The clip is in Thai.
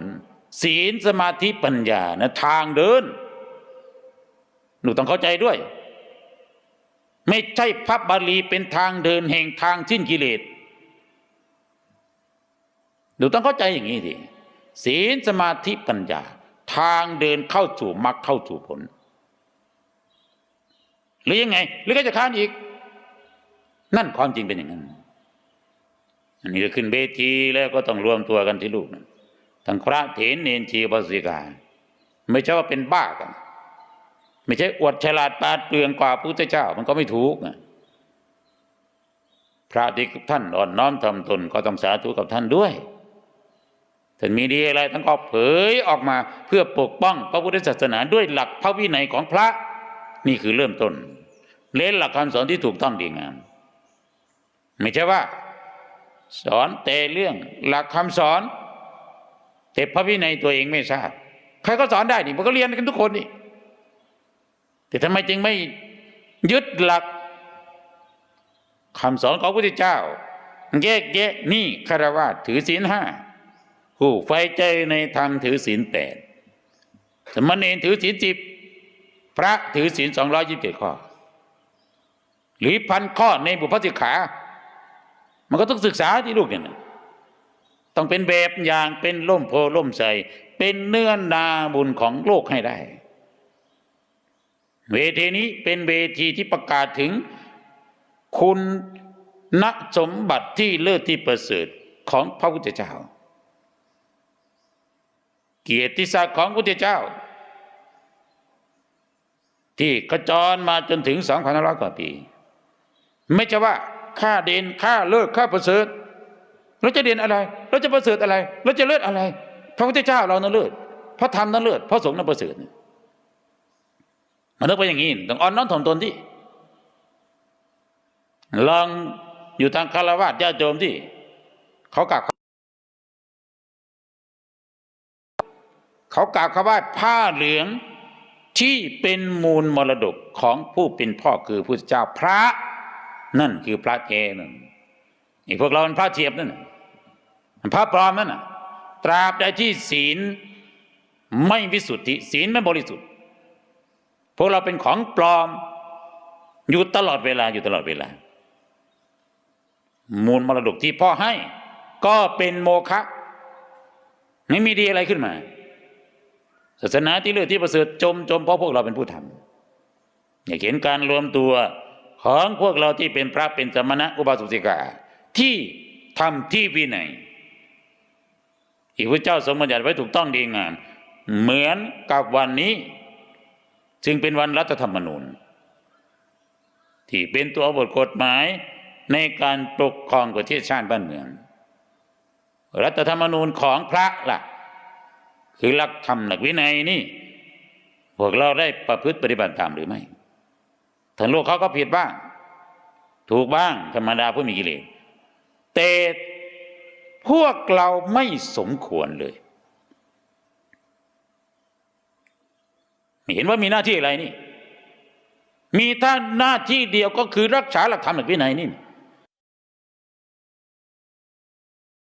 ล ศีลสมาธิปัญญานะทางเดิน หนูต้องเข้าใจด้วย ไม่ใช่พระบาลีเป็นทางเดินแห่งทางสิ้นกิเลสหนูต้องเข้าใจอย่างนี้ดิศีลสมาธิปัญญา ทางเดินเข้าสู่มรรคเข้าสู่ผล หรือยังไง หรือก็จะค้านอีก นั่นความจริงเป็นอย่างนั้น อันนี้ก็ขึ้นเวทีแล้วก็ต้องรวมตัวกันที่ลูกนะ ทั้งพระเถรเนนชีบาสิกา ไม่ใช่ว่าเป็นบ้ากัน ไม่ใช่อวดฉลาดปาดเปรื่องกว่าพระพุทธเจ้า มันก็ไม่ถูกนะพระที่ท่านอ่อนน้อมทำตนก็ต้องสาธุกับท่านด้วยท่านมีดีอะไรท่านก็เผยออกมาเพื่อปกป้องพระพุทธศาสนาด้วยหลักพระวินัยของพระนี่คือเริ่มต้น เล่นหลักคำสอนที่ถูกต้องดีงามไม่ใช่ว่า สอนแต่เรื่องหลักคำสอน แต่พระวินัยตัวเองไม่ทราบใครก็สอนได้นี่มันก็เรียนกันทุกคนนี่แต่ทำไมจึงไม่ยึดหลักคำสอนของพระพุทธเจ้า แยกแยะนี่คารวะถือศีลห้าผู้ไฟใจในธรรมถือศีลแปดสมณเณรถือศีลสิบพระถือศีลสองร้อยยี่สิบเจ็ดข้อ หรือพันข้อในบุพสิกขา มันก็ต้องศึกษาที่ลูกเนี่ยนะ ต้องเป็นแบบอย่างเป็นล่มโพล่มใสเป็นเนื้อนาบุญของโลกให้ได้ เวทีนี้เป็นเวทีที่ประกาศถึง คุณณสมบัติที่เลิศที่ประเสริฐของพระพุทธเจ้า เกียรติศักดิ์ของพระพุทธเจ้า ที่กระจรมาจนถึง2,500กว่าปี ไม่ใช่ว่าค่าเด่นค่าเลิศค่าประเสริฐ เราจะเด่นอะไร เราจะประเสริฐอะไร เราจะเลิศอะไร พระพุทธเจ้าเรานั้นเลิศพระธรรมนั้นเลิศพระสงฆ์นั้นประเสริฐมันต้องเป็นอย่างนี้ต้องอ่อนน้อมถ่อมตนที่ลองอยู่ทางคารวะญาติโยมที่เขากราบเขากราบเขาว่าผ้าเหลืองที่เป็นมูลมรดกของผู้เป็นพ่อคือพระเจ้าพระ นั่นคือพระเทนั่นไอ้พวกเราเป็นพระเทียบนั่นน่ะมัน พระปลอมนั่นนะตราบใดที่ศีลไม่วิสุทธิ ศีลไม่บริสุทธิ์ พวกเราเป็นของปลอม อยู่ตลอดเวลาอยู่ตลอดเวลา มูลมรดกที่พ่อให้ ก็เป็นโมฆะไม่มีดีอะไรขึ้นมา ศาสนาที่เลือกที่ประเสริฐจมจมเพราะพวกเราเป็นผู้ทำอย่าเห็นการรวมตัวของพวกเราที่เป็นพระเป็นสมณะอุบาสกสิกาที่ทำที่วินัย อีกพระเจ้าทรงบัญญัติไว้ถูกต้องดีงามเหมือนกับวันนี้จึงเป็นวันรัฐธรรมนูญ ที่เป็นตัวบทกฎหมายในการปกครองประเทศชาติบ้านเมือง รัฐธรรมนูญของพระล่ะ คือหลักธรรมหลักวินัยนี่ พวกเราได้ประพฤติปฏิบัติตามหรือไม่ทั้งโลกเขาก็ผิดบ้าง ถูกบ้างธรรมดาผู้มีกิเลสแต่ พวกเราไม่สมควรเลยเห็นว่ามีหน้าที่อะไรนี่ มีท่านหน้าที่เดียวก็คือรักษาหลักธรรมหลักวินัยนี่